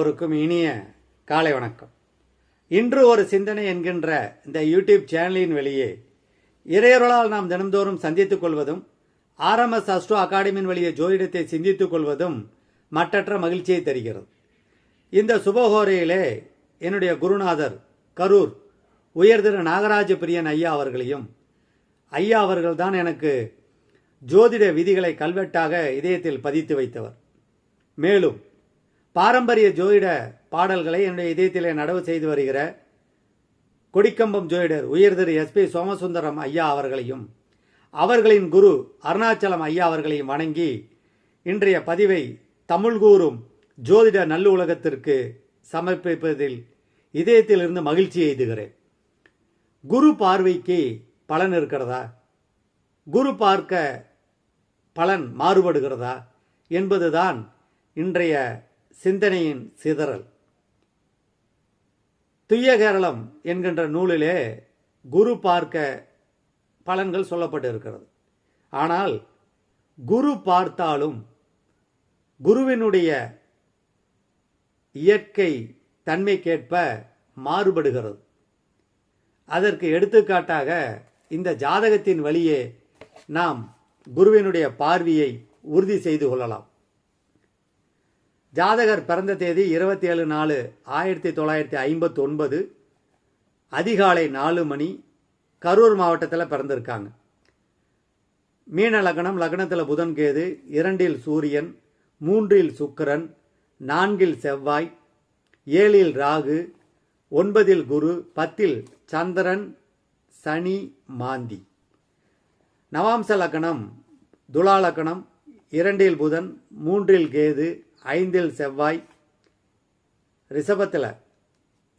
எல்லோருக்கும் இனிய காலை வணக்கம். இன்று ஒரு சிந்தனை என்கின்ற இந்த யூடியூப் சேனலின் வெளியே இறையொருளால் நாம் தினந்தோறும் சந்தித்துக் கொள்வதும் ஆர்எம்எஸ் அஸ்ட்ரோ அகாடமியின் வழியே ஜோதிடத்தை சிந்தித்துக் கொள்வதும் மற்றற்ற மகிழ்ச்சியை தருகிறது. இந்த சுபஹோரையிலே என்னுடைய குருநாதர் கரூர் உயர்திரு நாகராஜ பிரியன் ஐயா அவர்களையும் ஐயா அவர்கள்தான் எனக்கு ஜோதிட விதிகளை கல்வெட்டாக இதயத்தில் பதித்து வைத்தவர். மேலும் பாரம்பரிய ஜோதிட பாடல்களை என்னுடைய இதயத்திலே நடவு செய்து வருகிற கொடிக்கம்பம் ஜோதிடர் உயர்திரு எஸ்பி சோமசுந்தரம் ஐயா அவர்களையும் அவர்களின் குரு அருணாச்சலம் ஐயா அவர்களையும் வணங்கி இன்றைய பதிவை தமிழ் கூறும் ஜோதிட நல்லுலகத்திற்கு சமர்ப்பிப்பதில் இதயத்திலிருந்து மகிழ்ச்சி எய்துகிறேன். குரு பார்வைக்கு பலன் இருக்கிறதா? குரு பார்க்க பலன் மாறுபடுகிறதா? என்பதுதான் இன்றைய சிந்தனையின் சிதறல். துய்ய கேரளம் என்கின்ற நூலிலே குரு பார்க்க பலன்கள் சொல்லப்பட்டு இருக்கிறது ஆனால் குரு பார்த்தாலும் குருவினுடைய இயற்கை தன்மைக்கேற்ப மாறுபடுகிறது. அதற்கு எடுத்துக்காட்டாக இந்த ஜாதகத்தின் வழியே நாம் குருவினுடைய பார்வையை உறுதி செய்து கொள்ளலாம். ஜாதகர் பிறந்த தேதி இருபத்தி ஏழு நாலு ஆயிரத்தி தொள்ளாயிரத்தி ஐம்பத்தொன்பது அதிகாலை நாலு மணி கரூர் மாவட்டத்தில் பிறந்திருக்காங்க. மீன லக்னம் லக்னத்தில் புதன் கேது இரண்டில் சூரியன் மூன்றில் சுக்கிரன் நான்கில் செவ்வாய் ஏழில் ராகு ஒன்பதில் குரு பத்தில் சந்திரன் சனி மாந்தி. நவாம்ச லக்னம் துலா லக்னம் இரண்டில் புதன் மூன்றில் கேது ஐந்தில் செவ்வாய் ரிஷபத்தில்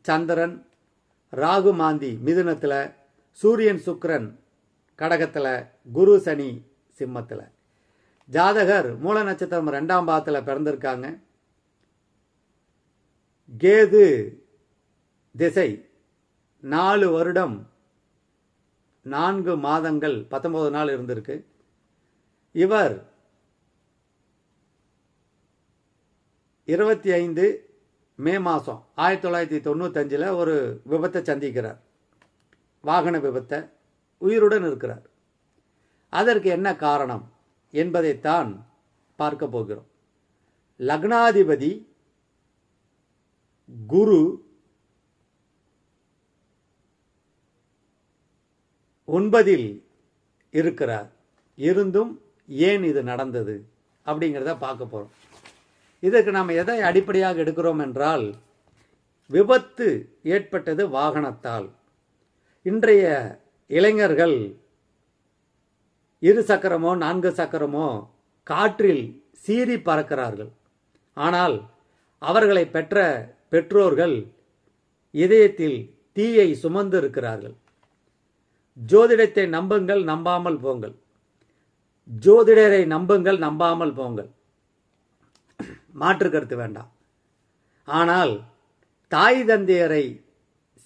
சந்திரன் ராகு மாந்தி மிதுனத்தில் சூரியன் சுக்கரன் கடகத்தில் குரு சனி சிம்மத்தில். ஜாதகர் மூல நட்சத்திரம் ரெண்டாம் பாதத்தில் பிறந்திருக்காங்க. கேது திசை நாலு வருடம் நான்கு மாதங்கள் பத்தொன்பது நாள் இருந்திருக்கு. இவர் இருபத்தி ஐந்து மே மாதம் ஆயிரத்தி தொள்ளாயிரத்தி தொண்ணூத்தஞ்சில் ஒரு விபத்தை சந்திக்கிறார். வாகன விபத்தை உயிருடன் இருக்கிறார். அதற்கு என்ன காரணம் என்பதைத்தான் பார்க்க போகிறோம். லக்னாதிபதி குரு ஒன்பதில் இருக்கிறார். இருந்தும் ஏன் இது நடந்தது அப்படிங்கிறத பார்க்க போகிறோம் இதற்கு நாம் எதை அடிப்படையாக எடுக்கிறோம் என்றால் விபத்து ஏற்பட்டது வாகனத்தால். இன்றைய இளைஞர்கள் இரு சக்கரமோ நான்கு சக்கரமோ காற்றில் சீறி பறக்கிறார்கள். ஆனால் அவர்களை பெற்ற பெற்றோர்கள் இதயத்தில் தீயை சுமந்து இருக்கிறார்கள் ஜோதிடத்தை நம்புங்கள் நம்பாமல் போங்கள். ஜோதிடரை நம்புங்கள் நம்பாமல் போங்கள். மாற்று கருத்து வேண்டாம். ஆனால் தாய் தந்தையரை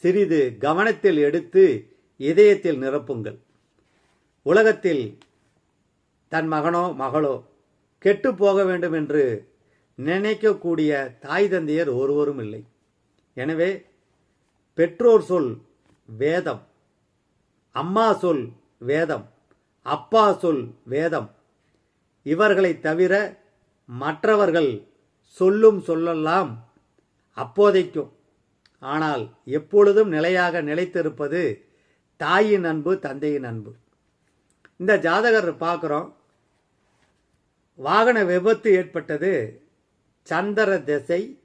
சிறிது கவனத்தில் எடுத்து இதயத்தில் நிரப்புங்கள். உலகத்தில் தன் மகனோ மகளோ கெட்டு போக வேண்டும் என்று நினைக்கக்கூடிய தாய் தந்தையர் ஒருவரும் இல்லை. எனவே பெற்றோர் சொல் வேதம் அம்மா சொல் வேதம் அப்பா சொல் வேதம். இவர்களை தவிர மற்றவர்கள் சொல்லும் சொல்லலாம் அப்போதைக்கும். ஆனால் எப்பொழுதும் நிலையாக நிலைத்திருப்பது தாயின் அன்பு தந்தையின் அன்பு. இந்த ஜாதகர் பார்க்குறோம். வாகன விபத்து ஏற்பட்டது. சந்திர திசை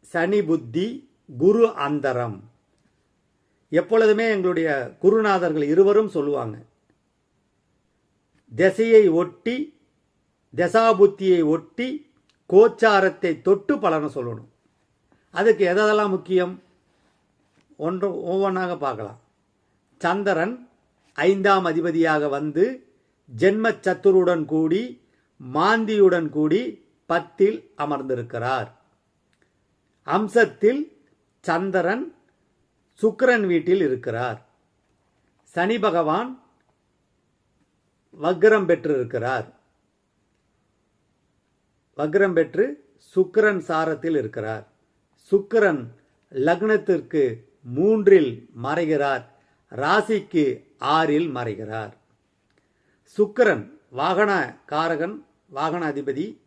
சனி புத்தி குரு அந்தரம். எப்பொழுதுமே எங்களுடைய குருநாதர்கள் இருவரும் சொல்லுவாங்க. திசையை ஒட்டி தசாபுத்தியை ஒட்டி கோச்சாரத்தை தொட்டு பலனை சொல்லணும். அதுக்கு எதெல்லாம் முக்கியம்? ஒன்று ஒவ்வொன்றாக பார்க்கலாம். சந்திரன் ஐந்தாம் அதிபதியாக வந்து ஜென்ம சத்துருடன் கூடி மாந்தியுடன் கூடி பத்தில் அமர்ந்திருக்கிறார். அம்சத்தில் சந்திரன் சுக்கிரன் வீட்டில் இருக்கிறார். சனி பகவான் வக்ரம் பெற்றிருக்கிறார். வக்ரம் பெற்று சுக்கிரன் சாரத்தில் இருக்கிறார். சுக்கரன் லக்னத்திற்கு மூன்றில் மறைகிறார். ராசிக்கு ஆறில் மறைகிறார். சுக்கரன் வாகன காரகன் வாகன அதிபதி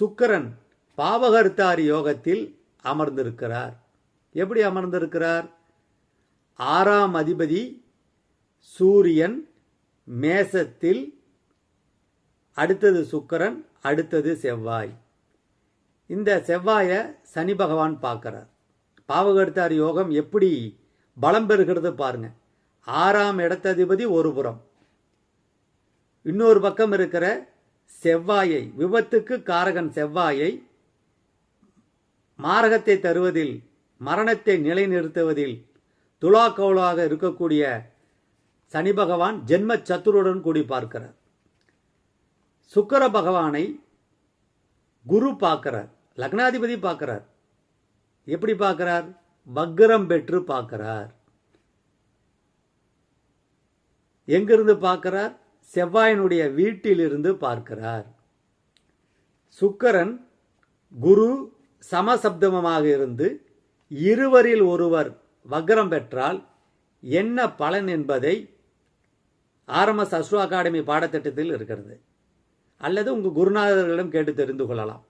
சுக்கிரன் பாவகர்த்தாரி யோகத்தில் அமர்ந்திருக்கிறார். எப்படி அமர்ந்திருக்கிறார்? ஆறாம் அதிபதி சூரியன் மேசத்தில் அடுத்தது சுக்கரன் அடுத்தது செவ்வாய். இந்த செவ்வாயை சனி பகவான் பார்க்கிறார். பாவகர்த்தார் யோகம் எப்படி பலம் பெறுகிறது பாருங்க. ஆறாம் இடத்ததிபதி ஒரு புறம். இன்னொரு பக்கம் இருக்கிற செவ்வாயை விபத்துக்கு காரகன் செவ்வாயை மாரகத்தை தருவதில் மரணத்தை நிலைநிறுத்துவதில் துலாக்கோளாக இருக்கக்கூடிய சனி பகவான் ஜென்ம சத்துருடன் கூடி பார்க்கிறார். சுக்கர பகவானை குரு பார்க்கிறார் லக்னாதிபதி பார்க்கிறார். எப்படி பார்க்கிறார்? வக்ரம் பெற்று பார்க்கிறார். எங்கிருந்து பார்க்கிறார்? செவ்வாயினுடைய வீட்டிலிருந்து பார்க்கிறார். சுக்கரன் குரு சமசப்தமமாக இருந்து இருவரில் ஒருவர் வக்ரம் பெற்றால் என்ன பலன் என்பதை ஆர்எம்எஸ் அஸ்ரோ அகாடமி பாடத்திட்டத்தில் இருக்கிறது. அல்லது உங்கள் குருநாதர்களிடம் கேட்டு தெரிந்து கொள்ளலாம்.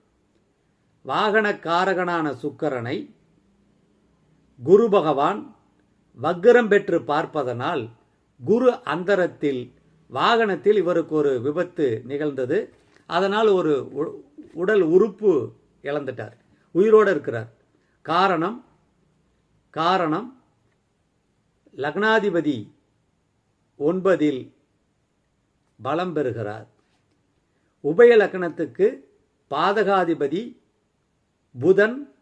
வாகன காரகனான சுக்கரனை குரு பகவான் வக்ரம் பெற்று பார்ப்பதனால் குரு அந்தரத்தில் வாகனத்தில் இவருக்கு ஒரு விபத்து நிகழ்ந்தது. அதனால் ஒரு உ- உடல் உறுப்பு இழந்துட்டார். உயிரோடு இருக்கிறார். காரணம் காரணம் லக்னாதிபதி ஒன்பதில் பலம் பெறுகிறார். உபயலக்னத்துக்கு பாதகாதிபதி புதன்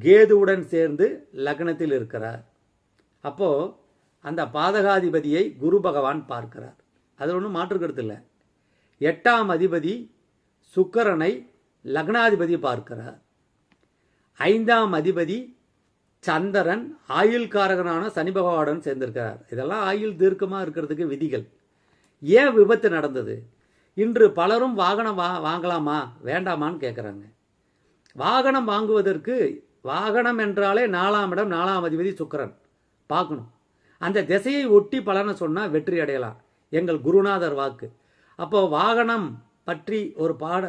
கேதுவுடன் சேர்ந்து லக்னத்தில் இருக்கிறார். அப்போ அந்த பாதகாதிபதியை குரு பகவான் பார்க்கிறார். அது ஒன்றும் மாற்று இல்லை. எட்டாம் அதிபதி சுக்கரனை லக்னாதிபதி பார்க்கிறார். ஐந்தாம் அதிபதி சந்திரன் ஆயுள்காரகனான சனி பகவானுடன் சேர்ந்திருக்கிறார். இதெல்லாம் ஆயுள் தீர்க்கமாக இருக்கிறதுக்கு விதிகள். ஏன் விபத்து நடந்தது? இன்று பலரும் வாகனம் வா வாங்கலாமா? வேண்டாமான்னு கேட்குறாங்க வாகனம் வாங்குவதற்கு வாகனம் என்றாலே நாலாம் இடம் நாலாம் அதிபதி சுக்கரன். பார்க்கணும். அந்த திசையை ஒட்டி பலனை சொன்னால் வெற்றி அடையலாம். எங்கள் குருநாதர் வாக்கு. அப்போ வாகனம் பற்றி ஒரு பாட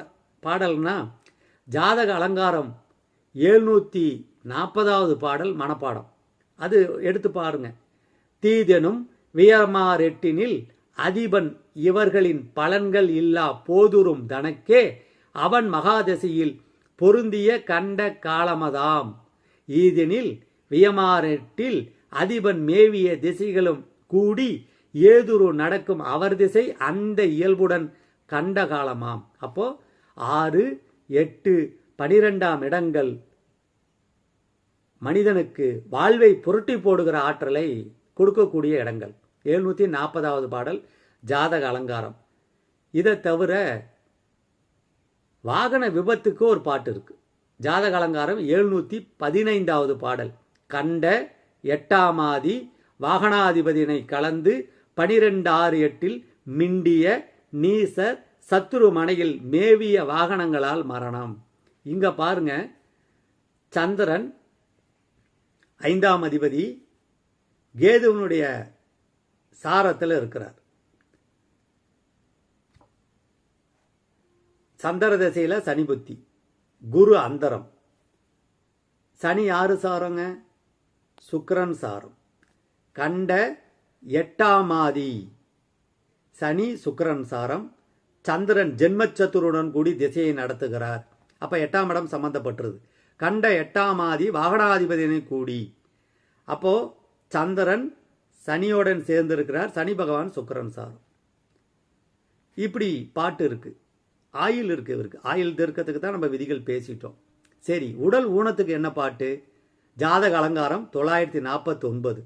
பாடல்னா ஜாதக அலங்காரம் எழுநூற்றி நாற்பதாவது பாடல் மனப்பாடம். அது எடுத்து பாருங்க. தீதெனும் வியமாரெட்டினில் அதிபன் இவர்களின் பலன்கள் இல்லா போதுரும் தனக்கே அவன் மகாதசையில் பொருந்திய கண்ட காலமதாம். ஈதெனில் வியமாரெட்டில் அதிபன் மேவிய திசைகளும் கூடி ஏதுரு நடக்கும் அவர் திசை அந்த இயல்புடன் கண்ட காலமாம். அப்போ ஆறு எட்டு பனிரெண்டாம் இடங்கள் மனிதனுக்கு வாழ்வை புரட்டி போடுகிற ஆற்றலை கொடுக்கக்கூடிய இடங்கள். எழுநூற்றி நாற்பதாவது பாடல் ஜாதக அலங்காரம். இதை தவிர வாகன விபத்துக்கு ஒரு பாட்டு இருக்கு. ஜாதக அலங்காரம் எழுநூற்றி பதினைந்தாவது பாடல். கண்ட எட்டாமாதி வாகனாதிபதியினை கலந்து பனிரெண்டு ஆறு எட்டில் மிண்டிய நீசர் சத்துரு மனையில் மேவிய வாகனங்களால் மரணம். இங்க பாருங்க சந்திரன் ஐந்தாம் அதிபதி கேதுவனுடைய சாரத்தில் இருக்கிறார். சந்திர திசையில் சனி புத்தி குரு அந்தரம். சனி யாரு சாரங்க? சுக்கரன் சாரம் கண்ட எட்டாமாதி சனி சுக்கரன் சாரம். சந்திரன் ஜென்மச்சத்துருடன் கூடி திசையை நடத்துகிறார். அப்போ எட்டாம் இடம் சம்பந்தப்பட்டிருது கண்ட எட்டாமாதி வாகனாதிபதியினை கூடி. அப்போ சந்திரன் சனியோடன் சேர்ந்திருக்கிறார் சனி பகவான் சுக்கரன் சார் இப்படி பாட்டு இருக்குது ஆயில் இருக்குது இவருக்கு. ஆயில் தீர்க்கத்துக்கு தான் நம்ம விதிகள் பேசிட்டோம். சரி உடல் ஊனத்துக்கு என்ன பாட்டு? ஜாதக அலங்காரம் தொள்ளாயிரத்தி நாற்பத்தி ஒன்பது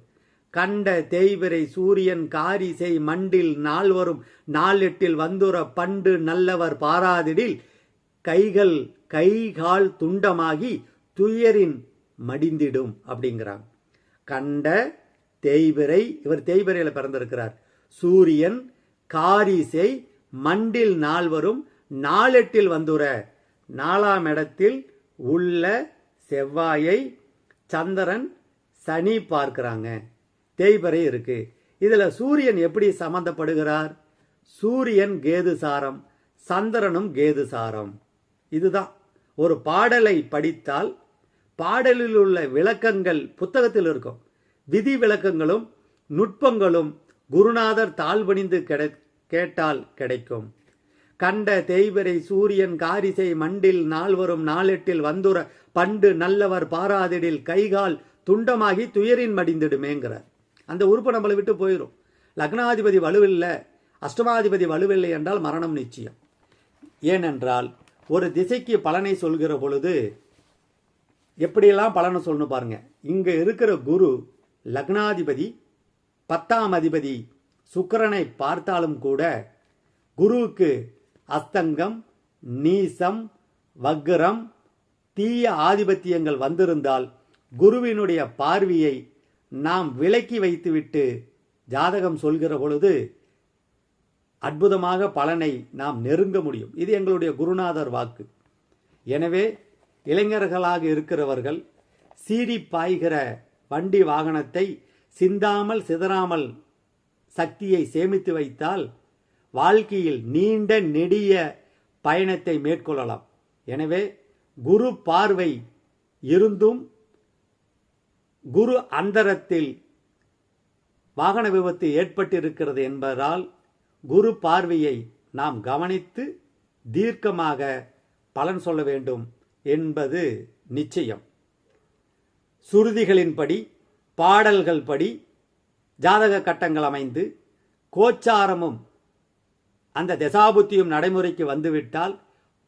கண்ட தேய்பிரை சூரியன் காரி செய் மண்டில் நாள் வரும். நாள் எட்டில் வந்துர பண்டு நல்லவர் பாராதிடில். கைகள் கைகால் துண்டமாகி துயரின் மடிந்திடும் அப்படிங்கிறாங்க. கண்ட தேய்பிரை இவர் தேய்பிரையில் பிறந்திருக்கிறார். சூரியன் காரிசை மண்டில் நால்வரும் நாளெட்டில் வந்துர நாலாம் இடத்தில் உள்ள செவ்வாயை சந்திரன் சனி பார்க்கிறாங்க. தேய்பறை இருக்கு. இதுல சூரியன் எப்படி சம்பந்தப்படுகிறார்? சூரியன் கேது சாரம் சந்திரனும் கேது சாரம். இதுதான். ஒரு பாடலை படித்தால் பாடலில் உள்ள விளக்கங்கள் புத்தகத்தில் இருக்கும். விதி விளக்கங்களும் நுட்பங்களும் குருநாதர் தாழ்வணிந்து கிடை கேட்டால் கிடைக்கும். கண்ட தேய்வரை சூரியன் காரிசை மண்டில் நால்வரும் நாளெட்டில் வந்துர பண்டு நல்லவர் பாராதிடில் கைகால் துண்டமாகி துயரின் மடிந்திடுமேங்கிறார். அந்த உறுப்பு நம்மளை விட்டு போயிடும் லக்னாதிபதி வலுவில்லை அஷ்டமாதிபதி வலுவில்லை என்றால் மரணம் நிச்சயம். ஏனென்றால் ஒரு திசைக்கு பலனை சொல்கிற பொழுது எப்படியெல்லாம் பலனை சொல்லணும் பாருங்க. இங்கே இருக்கிற குரு லக்னாதிபதி பத்தாம் அதிபதி சுக்கிரனை பார்த்தாலும் கூட குருவுக்கு அஸ்தங்கம் நீசம் வக்ரம் தீய ஆதிபத்தியங்கள் வந்திருந்தால் குருவினுடைய பார்வையை நாம் விலக்கி வைத்துவிட்டு ஜாதகம் சொல்கிற பொழுது அற்புதமாக பலனை நாம் நெருங்க முடியும். இது எங்களுடைய குருநாதர் வாக்கு. எனவே இளைஞர்களாக இருக்கிறவர்கள் சீறி பாய்கிற வண்டி வாகனத்தை சிந்தாமல் சிதறாமல் சக்தியை சேமித்து வைத்தால் வாழ்க்கையில் நீண்ட நெடிய பயணத்தை மேற்கொள்ளலாம். எனவே குரு பார்வை இருந்தும் குரு அந்தரத்தில் வாகன விபத்து ஏற்பட்டிருக்கிறது என்பதால் குரு பார்வையை நாம் கவனித்து தீர்க்கமாக பலன் சொல்ல வேண்டும் என்பது நிச்சயம். சுருதிகளின்படி பாடல்கள் படி ஜாதக கட்டங்கள் அமைந்து கோச்சாரமும் அந்த தசாபுத்தியும் நடைமுறைக்கு வந்துவிட்டால்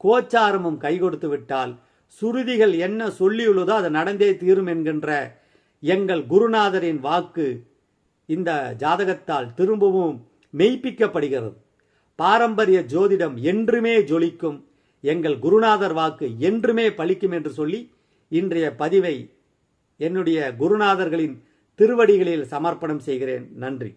கோச்சாரமும் கை கொடுத்து விட்டால் சுருதிகள் என்ன சொல்லியுள்ளதோ அது நடந்தே தீரும் என்கின்ற எங்கள் குருநாதரின் வாக்கு இந்த ஜாதகத்தால் திரும்பவும் மெய்ப்பிக்கப்படுகிறது. பாரம்பரிய ஜோதிடம் என்றுமே ஜொலிக்கும் எங்கள் குருநாதர் வாக்கு என்றுமே பலிக்கும் என்று சொல்லி இன்றைய பதிவை என்னுடைய குருநாதர்களின் திருவடிகளில் சமர்ப்பணம் செய்கிறேன். நன்றி.